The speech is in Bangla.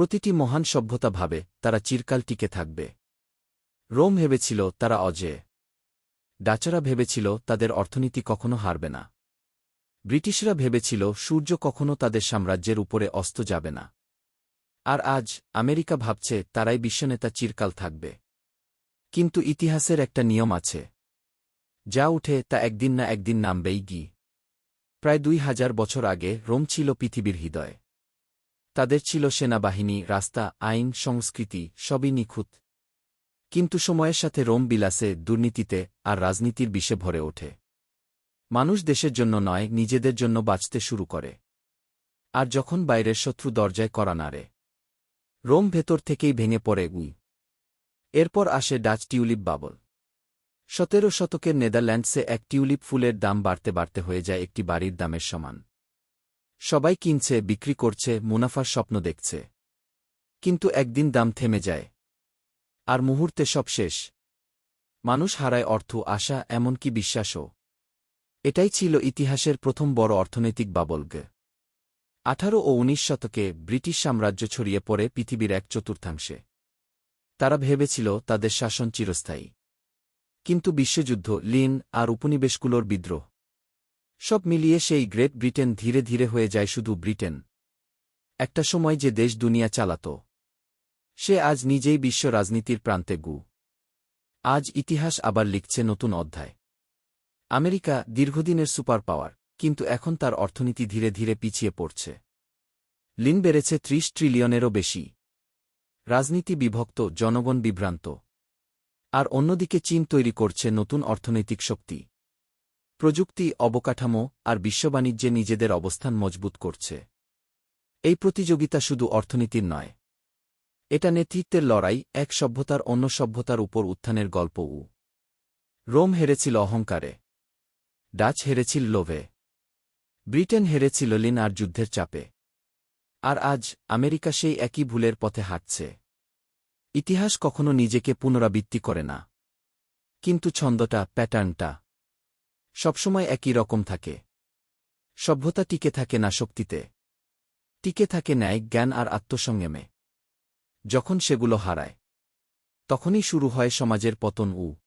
প্রতিটি মহান সভ্যতা ভাবে তারা চিরকাল টিকে থাকবে। রোম ভেবেছিল তারা অজেয়। ডাচারা ভেবেছিল তাদের অর্থনীতি কখনো হারবে না। ব্রিটিশরা ভেবেছিল সূর্য কখনো তাদের সাম্রাজ্যের উপরে অস্ত যাবে না। আর আজ আমেরিকা ভাবছে তারাই বিশ্বনেতা চিরকাল থাকবে। কিন্তু ইতিহাসের একটা নিয়ম আছে। যা উঠে তা একদিন না একদিন নামবেই গি প্রায় দুই হাজার বছর আগে রোম ছিল পৃথিবীর হৃদয়। তাদের ছিল সেনাবাহিনী, রাস্তা, আইন, সংস্কৃতি, সবই নিখুঁত। কিন্তু সময়ের সাথে রোম বিলাসে, দুর্নীতিতে আর রাজনীতির বিষে ভরে ওঠে। মানুষ দেশের জন্য নয়, নিজেদের জন্য বাঁচতে শুরু করে। আর যখন বাইরের শত্রু দরজায় করা নাড়ে। রোম ভেতর থেকেই ভেঙে পড়ে, উই। এরপর আসে ডাচ টিউলিপ বাবল। সতেরো শতকের নেদারল্যান্ডসে এক টিউলিপ ফুলের দাম বাড়তে বাড়তে হয়ে যায় একটি বাড়ির দামের সমান। সবাই কিনছে, বিক্রি করছে, মুনাফার স্বপ্ন দেখছে। কিন্তু একদিন দাম থেমে যায়। আর মুহূর্তে সব শেষ। মানুষ হারায় অর্থ, আশা, এমনকি বিশ্বাসও। এটাই ছিল ইতিহাসের প্রথম বড় অর্থনৈতিক বাবলগ। আঠারো ও উনিশ শতকে ব্রিটিশ সাম্রাজ্য ছড়িয়ে পড়ে পৃথিবীর এক চতুর্থাংশে। তারা ভেবেছিল তাদের শাসন চিরস্থায়ী। কিন্তু বিশ্বযুদ্ধ, লিন আর উপনিবেশগুলোর বিদ্রোহ সব মিলিয়ে সেই গ্রেট ব্রিটেন ধীরে ধীরে হয়ে যায় শুধু ব্রিটেন। একটা সময় যে দেশ দুনিয়া চালাত। সে আজ নিজেই বিশ্ব রাজনীতির প্রান্তে গু। আজ ইতিহাস আবার লিখছে নতুন অধ্যায়। আমেরিকা দীর্ঘদিনের সুপার পাওয়ার, কিন্তু এখন তার অর্থনীতি ধীরে ধীরে পিছিয়ে পড়ছে। লিন বেড়েছে ত্রিশ ট্রিলিয়নেরও বেশি। রাজনীতি বিভক্ত, জনগণ বিভ্রান্ত। আর অন্যদিকে চীন তৈরি করছে নতুন অর্থনৈতিক শক্তি। প্রযুক্তি, অবকাঠামো আর বিশ্ববাণিজ্যে নিজেদের অবস্থান মজবুত করছে। এই প্রতিযোগিতা শুধু অর্থনীতির নয়। এটা নেতৃত্বের লড়াই, এক সভ্যতার অন্য সভ্যতার উপর উত্থানের গল্প উ। রোম হেরেছিল অহংকারে। ডাচ হেরেছিল লোভে। ব্রিটেন হেরেছিল লিন আর যুদ্ধের চাপে। আর আজ আমেরিকা সেই একই ভুলের পথে হাঁটছে। ইতিহাস কখনো নিজেকে পুনরাবৃত্তি করে না। কিন্তু ছন্দটা, প্যাটার্নটা সবসময় একই রকম থাকে। সভ্যতা টিকে থাকে না শক্তিতে। টিকে থাকে ন্যায়, জ্ঞান আর আত্মসংযমে। যখন সেগুলো হারায়, তখনই শুরু হয় সমাজের পতন উ।